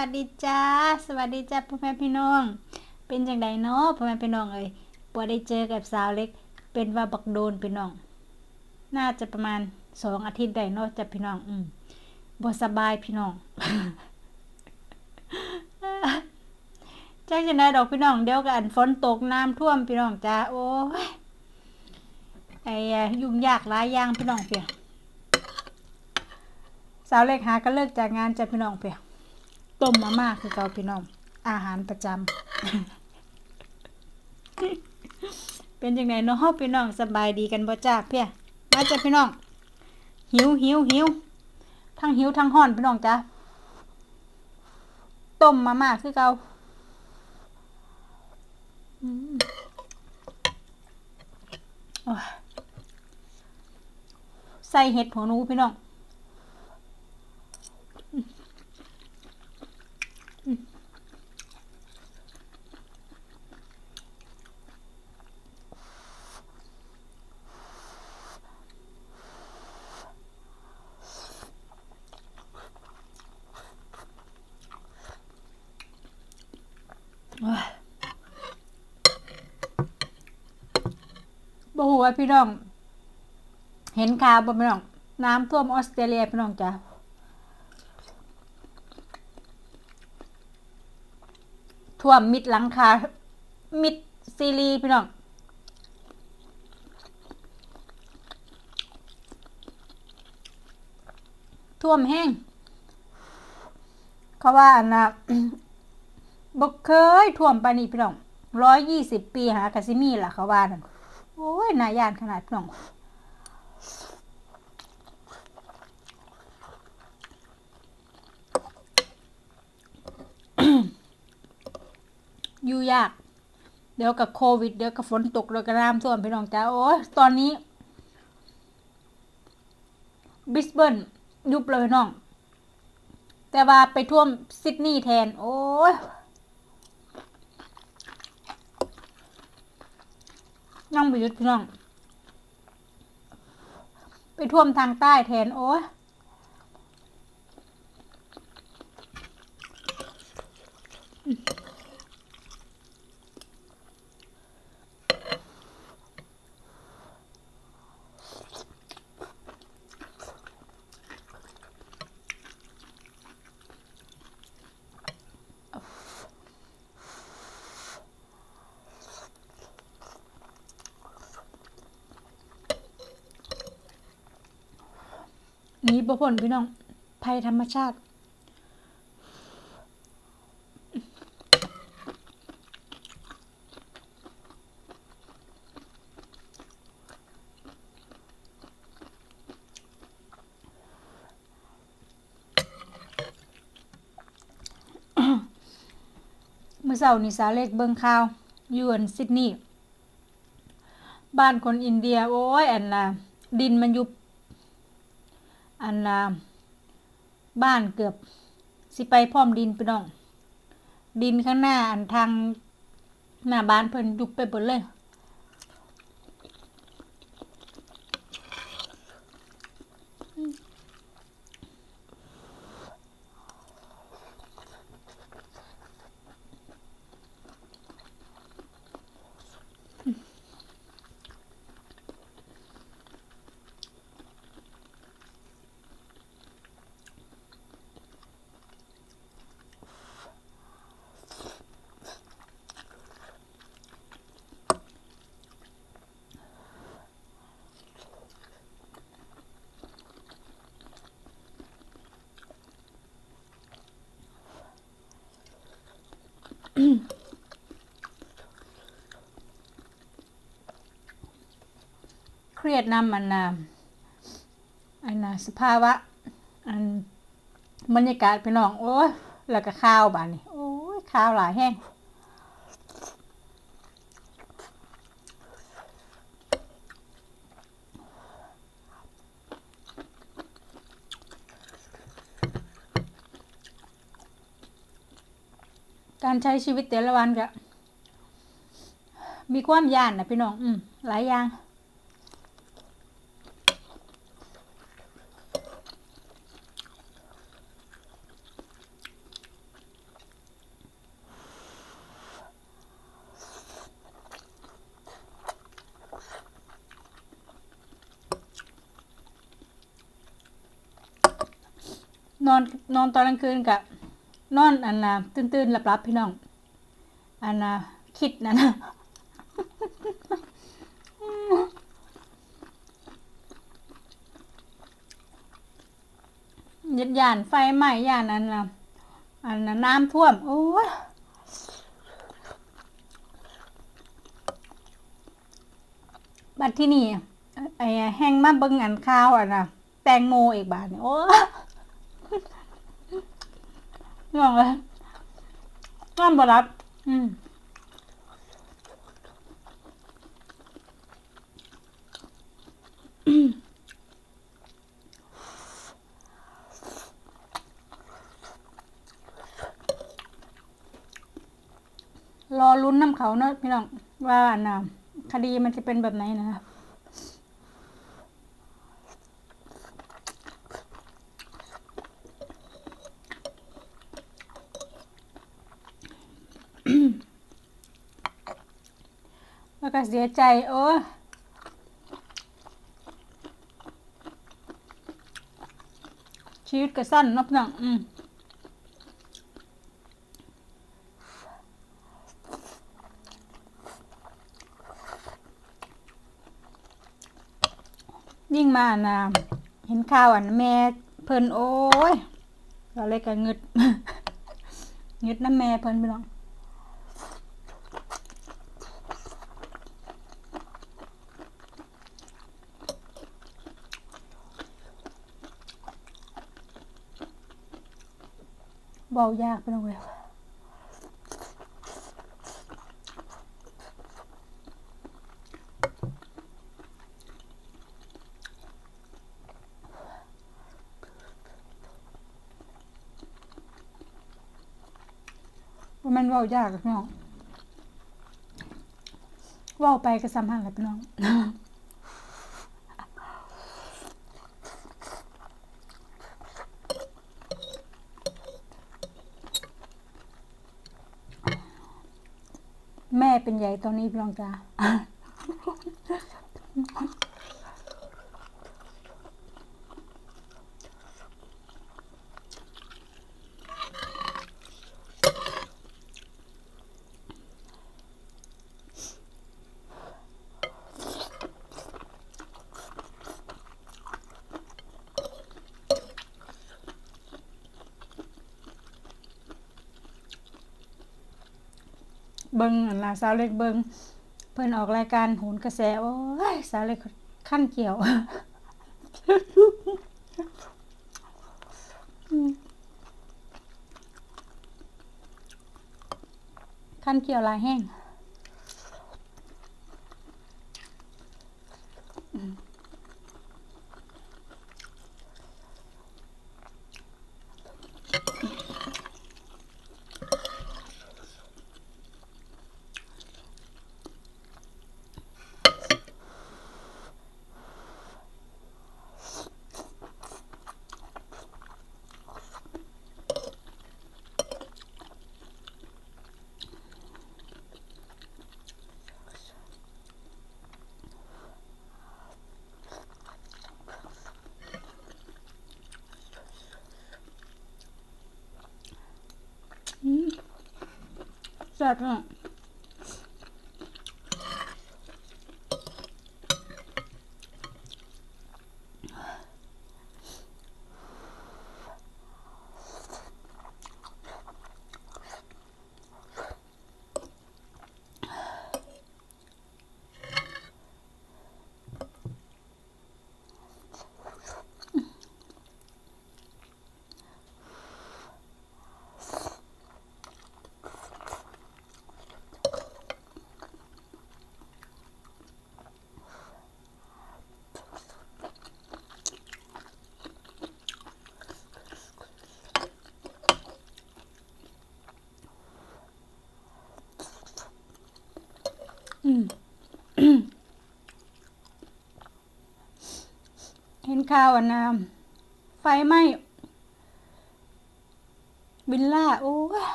วัสดีจ้า สวัสดีจ้าพ่อแม่พี่น้อง เป็นจังไดเนาะพ่อแม่พี่น้องเอ้ยบ่ได้เจอกับสาวเล็ก เป็นว่าบักโดนพี่น้อง น่าจะประมาณสองอาทิตย์ได้เนาะจ้ะพี่น้อง อืมบ่สบายพี่น้องจ้าจังไดดอกพี่น้องเดี๋ยวกันฝนตกน้ำท่วมพี่น้องจ้าโอ้ยไอ้ยุ่งยากหลายอย่างพี่น้องเปียสาวเล็กหาก็เลิกจากงานจ้ะพี่น้องเปีย ต้มมาม่าคือเกาพี่น้อง อาหารประจำเป็นยังไงเนาะฮาพี่น้องสบายดีกันบ่จ้าเพียมาจ้ะพี่น้อง หิวหิวหิวทั้งหิวทั้งห้อนพี่น้องจ้าต้มมาม่าคือเกาใส่เห็ดหัวหนูพี่น้อง โอ้ย ว่าพี่น้อง เห็นข่าวบ่พี่น้อง น้ำท่วมออสเตรเลียพี่น้องจ้ะท่วมมิดหลังคา มิดซีรีพี่น้อง ท่วมแห้งเขาว่าอันนะบ่เคยท่วมปานี้พี่น้องร้อยยี่สิบปีหากะซิมีล่ะเขาว่านั่น โอ้ยนายานขนาดพี่น้องอยู่ยาก เดี๋ยวกับโควิด เดี๋ยวกับฝนตกเดี๋ยวกับน้ำท่วมพี่น้องจ้าโอ้ยตอนนี้ บิสเบิร์นยุบเลยพี่น้อง แต่ว่าไปท่วมซิดนีย์แทน โอ้ย นั่งไปยุทธพี่น้อง ไปท่วมทางใต้แทนโอ้ย นี้บ่พ้นพี่น้อง ภัยธรรมชาติ เมื่อเช้านี่สาเล็กเบิงข่าวยูนซิดนีย์บ้านคนอินเดีย โอ้ย อันน่ะดินมันยุบ อันละบ้านเกือบ สิไปพร้อมดินไปน้อง ดินข้างหน้าอันทางหน้าบ้านเพิ่นยุบไปเบิดเลย เครียดนำมันนะอันน่ะสภาวะ อันบรรยากาศพี่น้อง โอ้ยแล้วก็ข้าวบาดนี้โอ้ยข้าวหลายแห้งการใช้ชีวิตแต่ละวันก็มีความย่านนะพี่น้อง อืมหลายอย่าง นอนนอนตอนกลางคืนกะนอนอันน่ะตื่นๆหลับๆพี่น้องอันน่ะคิดนะนะยัดยานไฟไหม้ยานอันน่ะอันนะน้ำท่วม โอ้ยบัดที่นี่ไอ้แห้งมาเบิ่งอันข้าวอะนะแตงโมอีกบาทนี่โอ้ย น้องเลยน้องบ่รับ อืมรอลุ้นน้ำเขาเนอะพี่น้องว่าอันน่ะคดีมันจะเป็นแบบไหนนะครับ แล้ว ก็เสียใจโอ้ชีวิตก็สั้นนับหนังอืมยิ่งมาอันะเห็นข่าวอันแม่เพิ่นโอ้ยเราเลยก็เงึดเงึดน้ำแม่เพิ่นพี่น้อง เบายากไปหน่อยมันเบายากพี่น้องเว่าไปก็สำคัญแหละพี่น้อง เป็นใหญ่ตอนนี้พี่น้องจ้า เบิงอันละสาวเล็กเบิงเพิ่นออกรายการโหนกระแสโอ้ยสาวเล็กขั้นเกี่ยวขั้นเกี่ยวลายแห้ง แซ่ เห็นข่าวนะไฟไหม้วิลล่า โอ้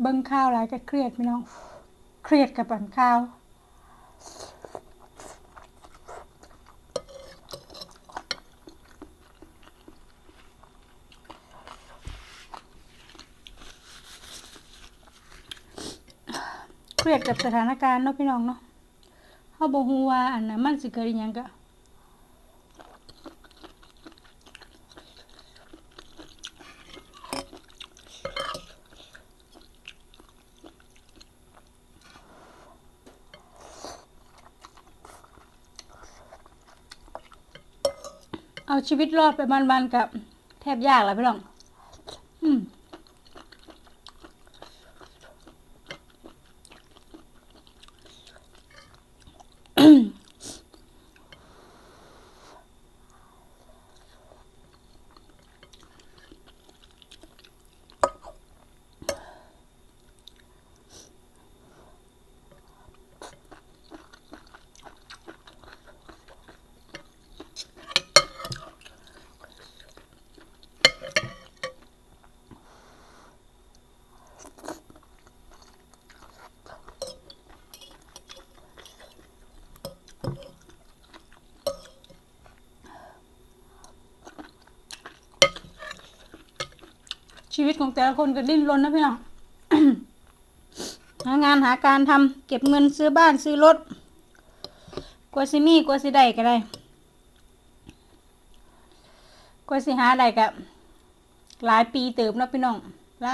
เบิ่งข้าวหลายก็เครียดพี่น้อง เครียดกับปันข้าว เครียดกับสถานการณ์เนาะพี่น้องเนาะเฮาบ่ฮู้ว่าอันน่ะมันสิเกิดอีหยังก็เอาชีวิตรอดไปวันๆกับแทบยากแล้วพี่น้อง อืม ชีวิตของแต่ละคนก็ดิ้นรนนะพี่น้องหางานหาการทำเก็บเงินซื้อบ้านซื้อรถกว่าสิมีกว่าสิได้ก็ได้กว่าสิหาได้ก็หลายปีเติบนะพี่น้องหล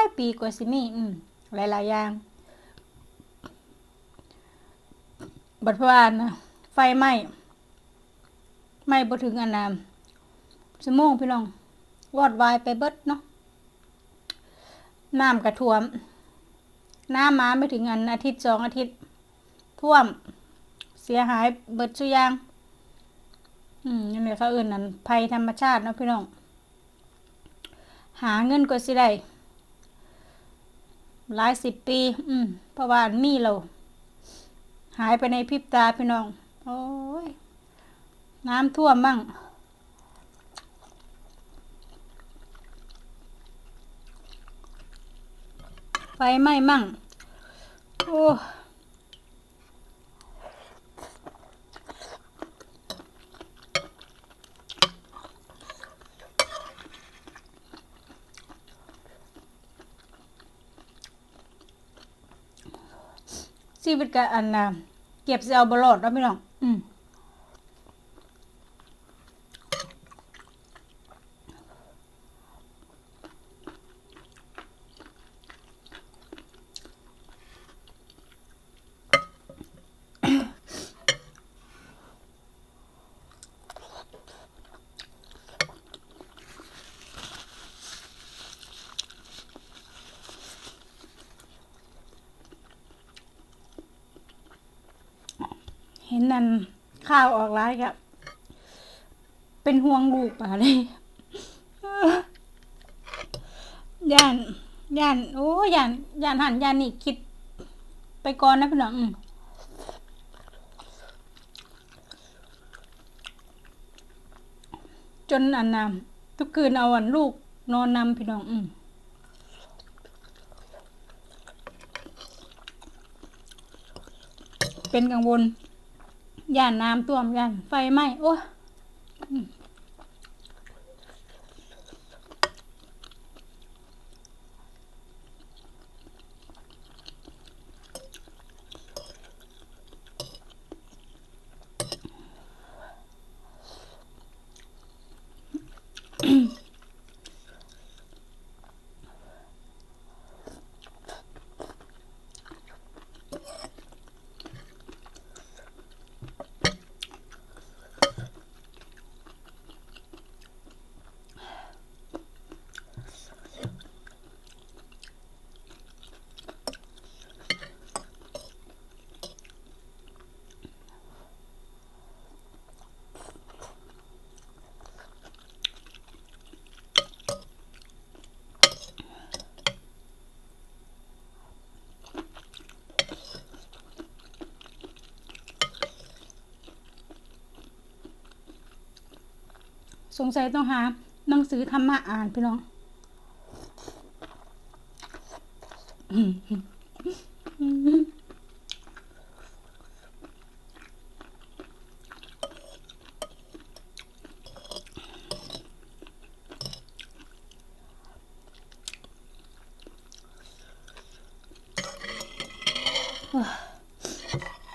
ายปีกว่าสิมีอืมหลายๆอย่างบัดพวานนะไฟไหม้ไหม้บ่ถึงอันน่ะชั่วโมงพี่น้องวอดวายไปเบิดเนาะ น้ำกระท่วม น้ำมาไม่ถึงอันอาทิตย์สองอาทิตย์ ท่วม เสียหายเบิดสุยาง อืมนี่นแหละเขาเอื่นนั่นภัยธรรมชาติเนาะพี่น้อง หาเงินก็สิได้หลายสิบปี อืมเพราะว่ามีเรา หายไปในพริบตาพี่น้อง โอ้ย น้ำท่วมบ้าง ไฟไหม้มั่ง โอ้ชีวิตกับอันน่ะเก็บเสิเอาบลอดแล้วไม่น้อง อืม เห็นนั่นข้าวออกร้ายกับเป็นห่วงลูกป่าเลยย่านย่านโอ้ย่านย่านหันย่านนี่คิด ไปก่อนนะพี่น้องอืมจนอันนำทุกคืนเอาอันลูกนอนนำพี่น้อง อืมเป็นกังวล ย่านน้ำท่วมย่านไฟไหม้โอ้ม สงสัยต้องหาหนังสือธรรมะอ่านพี่น้อง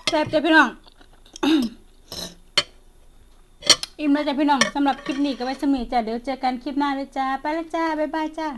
แซ่บจ้ะพี่น้อง อิ่มแล้วจ้ะพี่น้องสำหรับคลิปนี้ก็ไว้สมีจ้ะเดี๋ยวเจอกันคลิปหน้าเลยจ้าไปแล้วจ้าบ๊ายบายจ้า